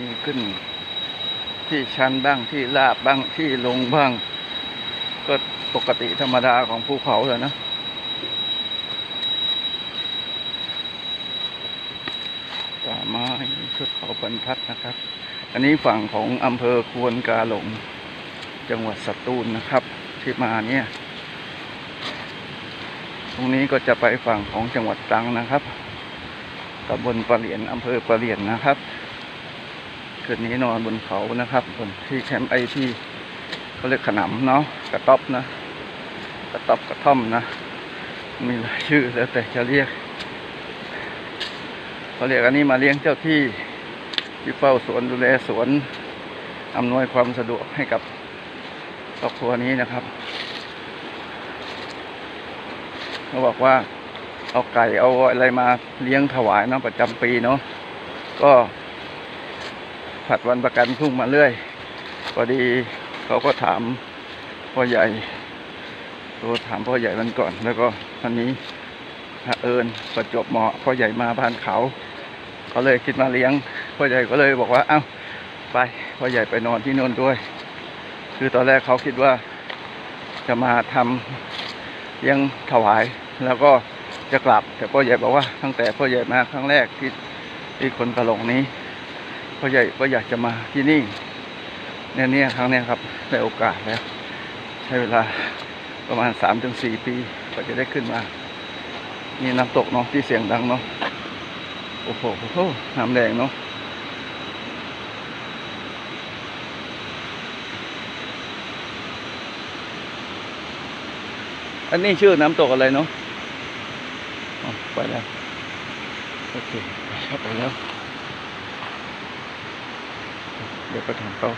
มีขึ้น ที่ชันบ้างที่ลาบบ้างที่ลงบ้าง ก็ปกติธรรมดาของภูเขาเลยนะป่าไม้เทือกเขาบรรทัดนะครับ อันนี้ฝั่งของอำเภอควนกาหลง จังหวัดสตูลนะครับ ที่มาเนี่ย ตรงนี้ก็จะไปฝั่งของจังหวัดตรังนะครับตำบลปะเหลียนอำเภอปะเหลียนนะครับ คืนนี้นอนบนเขานะครับบนที่แคมป์ไอที่เขาเรียกขนำเนาะกระต๊อบนะ กระต๊อบกระท่อมนะ มีหลายชื่อแล้วแต่จะเรียกเขาเรียกอันนี้มาเลี้ยงเจ้าที่ที่เฝ้าสวนดูแลสวนอำนวยความสะดวกให้กับครอบครัวนี้นะครับเขาบอกว่าเอาไก่เอาอะไรมาเลี้ยงถวายเนาะประจำปีเนาะก็ ผัดวันประกันพรุ่งมาเรื่อยพอดีเขาก็ถามพ่อใหญ่โทรถามพ่อใหญ่วันก่อน แล้วก็วันนี้เอิญประจบเหมาะพ่อใหญ่มาบ้านเขาเขาเลยคิดมาเลี้ยงพ่อใหญ่ก็เลยบอกว่าเอ้าไปพ่อใหญ่ไปนอนที่น่นด้วย คือตอนแรกเขาคิดว่าจะมาทำเลี้ยงถวาย แล้วก็จะกลับ แต่พ่อใหญ่บอกว่าตั้งแต่พ่อใหญ่มาครั้งแรกที่ที่คนกระหลงนี้ พ่อใหญ่ก็อยากจะมาที่นี่เนี่ยเนี่ยครั้งนี้ครับได้โอกาสแล้ว ใช้เวลาประมาณสามถึงสี่ปีก็จะได้ขึ้นมานี่น้ำตกเนาะที่เสียงดังเนาะโอ้โหโอ้โหน้ำแดงเนาะอันนี้ชื่อน้ำตกอะไรเนาะไปแล้ว โอเคไปแล้ว เดี๋ยวไปถามเขา